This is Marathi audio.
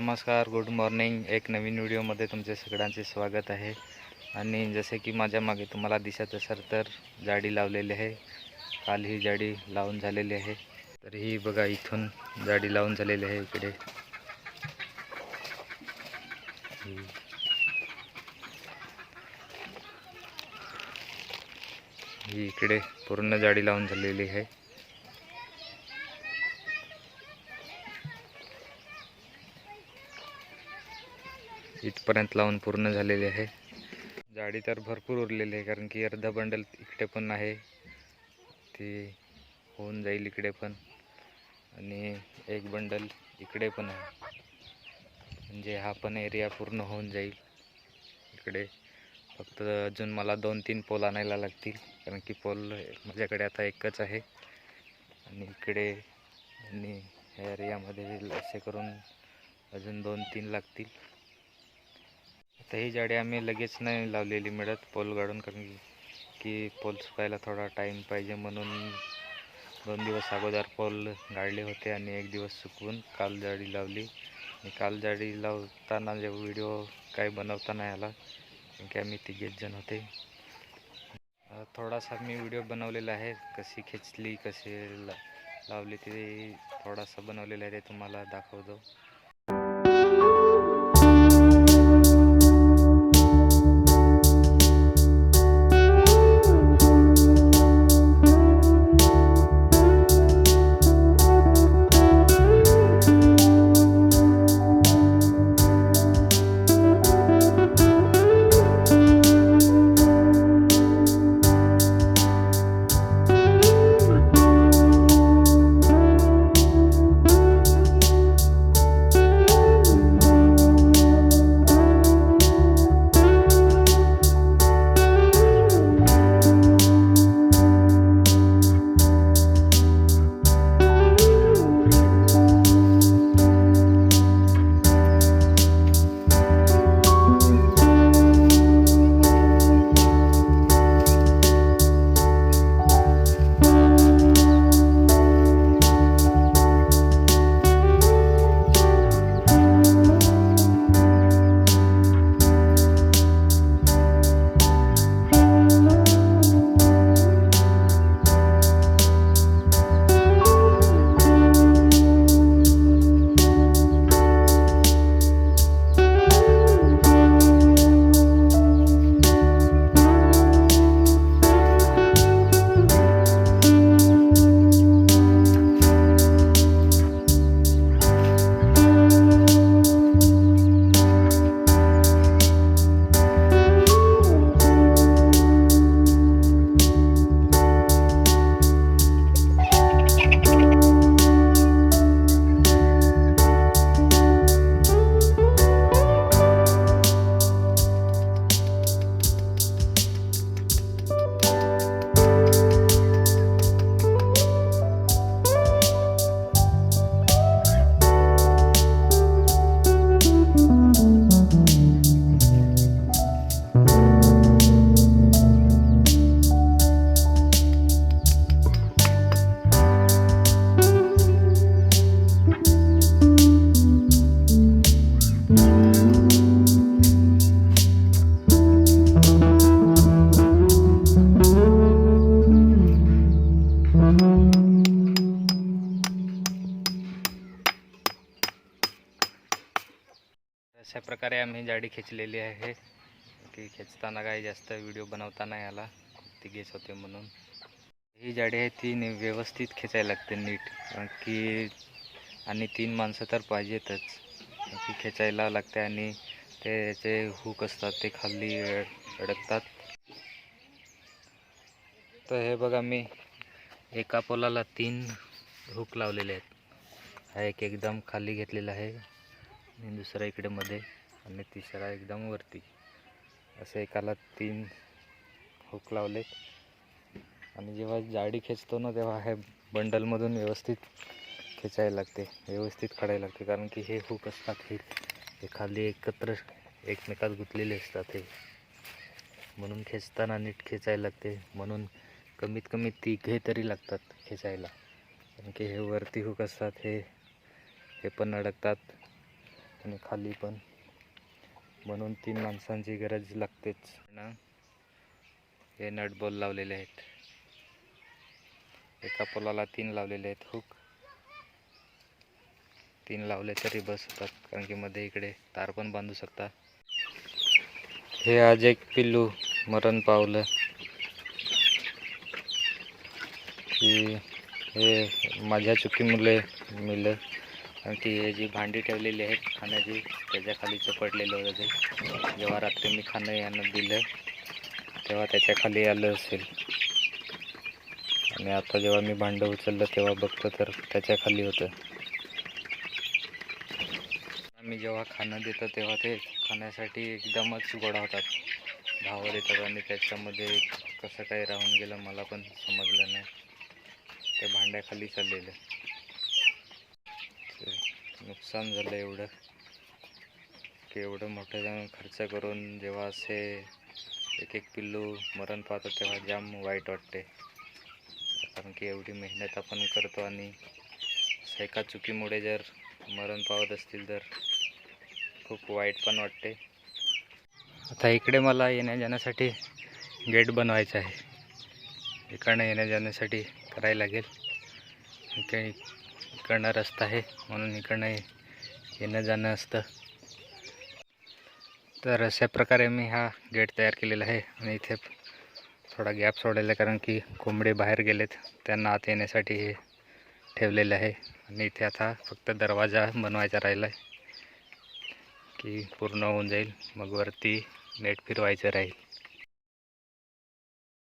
नमस्कार गुड मॉर्निंग एक नवीन व्हिडिओमध्ये तुमचे सगळ्यांचे स्वागत आहे. आणि जसे की माझ्या मागे तुम्हाला दिसत असेल तर जाडी लावलेली आहे. काल ही जाडी लावून झालेली आहे. तर ही बघा इथून जाडी लावून झालेली आहे इकडे. ही. ही इकडे पूर्ण जाडी लावून झालेली आहे. आजपर्यंत लावून पूर्ण झालेले आहे. जाडी तर भरपूर उरलेली आहे कारण की अर्धा बंडल इकडे पण आहे. ती होऊन जाईल इकडे पण. आणि एक बंडल इकडे पण आहे. म्हणजे हा पण एरिया पूर्ण होऊन जाईल. इकडे फक्त अजून मला दोन तीन पोल आणायला लागतील कारण की पोल माझ्याकडे आता एकच आहे. आणि इकडे आणि ह्या एरियामध्ये असे करून अजून दोन तीन लागतील. आता ही जाडी आम्ही लगेच नाही लावलेली मिळत पोल गाडून कारण की पोल सुकायला थोडा टाईम पाहिजे म्हणून दोन दिवस अगोदर पोल गाडले होते आणि एक दिवस सुकवून काल जाडी लावली. आणि काल जाडी लावताना जे व्हिडिओ काही बनवता नाही आला कारण की आम्ही तिघेच जण होते. थोडासा मी व्हिडिओ बनवलेला आहे कशी खेचली कशी ला लावली ते थोडासा बनवलेला आहे ते तुम्हाला दाखवतो. अशा आम्ही जाडी खेचलेली आहे. की खेचताना काही जास्त व्हिडिओ बनवता नाही आला. तिघेच होते म्हणून. ही जाडी आहे ती व्यवस्थित खेचायला लागते नीट. कारण की आणि तीन माणसं तर पाहिजेतच. ती खेचायला लागते आणि ते याचे हुक असतात ते खाली अड- अडकतात. तर हे बघा मी एका पोलाला तीन हुक लावलेले आहेत. हा एक एकदम खाली घेतलेला आहे. आणि दुसरा इकडे मध्ये. आणि तिसरा एकदम वरती. असे एकाला तीन हुक लावलेत. आणि जेव्हा जाडी खेचतो ना तेव्हा हे बंडलमधून व्यवस्थित खेचायला लागते व्यवस्थित काढायला लागते. कारण की हे हुक असतात हे हे खाली एकत्र एकमेकात गुंतलेले असतात हे. म्हणून खेचताना नीट खेचायला लागते. म्हणून कमीत कमी तिघे तरी लागतात खेचायला. कारण की हे वरती हुक असतात हे हे पण अडकतात आणि खाली पण. म्हणून तीन माणसांची गरज लागतेच. ना? हे नट बॉल लावलेले आहेत. एका पोलाला तीन लावलेले आहेत. हुक तीन लावले तरी बस होतात. कारण की मध्ये इकडे तार पण बांधू शकता. हे आज एक पिल्लू मरण पावलं. की हे माझ्या चुकीमुळे मिलं. आणि ती जी भांडी ठेवलेली आहेत खाण्याची त्याच्याखाली चपडलेलं होतं ते. जेव्हा रात्री मी खाणं यांना दिलं तेव्हा त्याच्याखाली आलं असेल. आणि आता जेव्हा मी भांडं उचललं तेव्हा बघतो तर त्याच्याखाली होतं. आम्ही जेव्हा खाणं देतो तेव्हा ते खाण्यासाठी एकदमच गोडा होतात. धावत येतात आणि त्याच्यामध्ये कसं काय राहून गेलं मला पण समजलं नाही. ते भांड्याखाली चाललेलं. नुकसान झालं एवढं. की एवढं मोठं जाऊन खर्च करून जेव्हा असे एक एक पिल्लू मरण पाहतो तेव्हा जाम वाईट वाटते. कारण की एवढी मेहनत आपण करतो आणि एका चुकीमुळे जर मरण पावत असतील तर खूप वाईट पण वाटते. आता इकडे मला येण्या जाण्यासाठी गेट बनवायचं आहे. इकडनं येण्या जाण्यासाठी करायला लागेल. इकडे इकडनं रस्ता आहे म्हणून इकडनं येणं जाणं असतं. तर अशा प्रकारे मी हा गेट तयार केलेला आहे आणि इथे थोडा गॅप सोडलेला आहे कारण की कोंबडे बाहेर गेलेत. त्यांना आत येण्यासाठी हे ठेवलेलं आहे. आणि इथे आता फक्त दरवाजा बनवायचा राहिला आहे की पूर्ण होऊन जाईल. मग वरती नेट फिरवायचं राहील.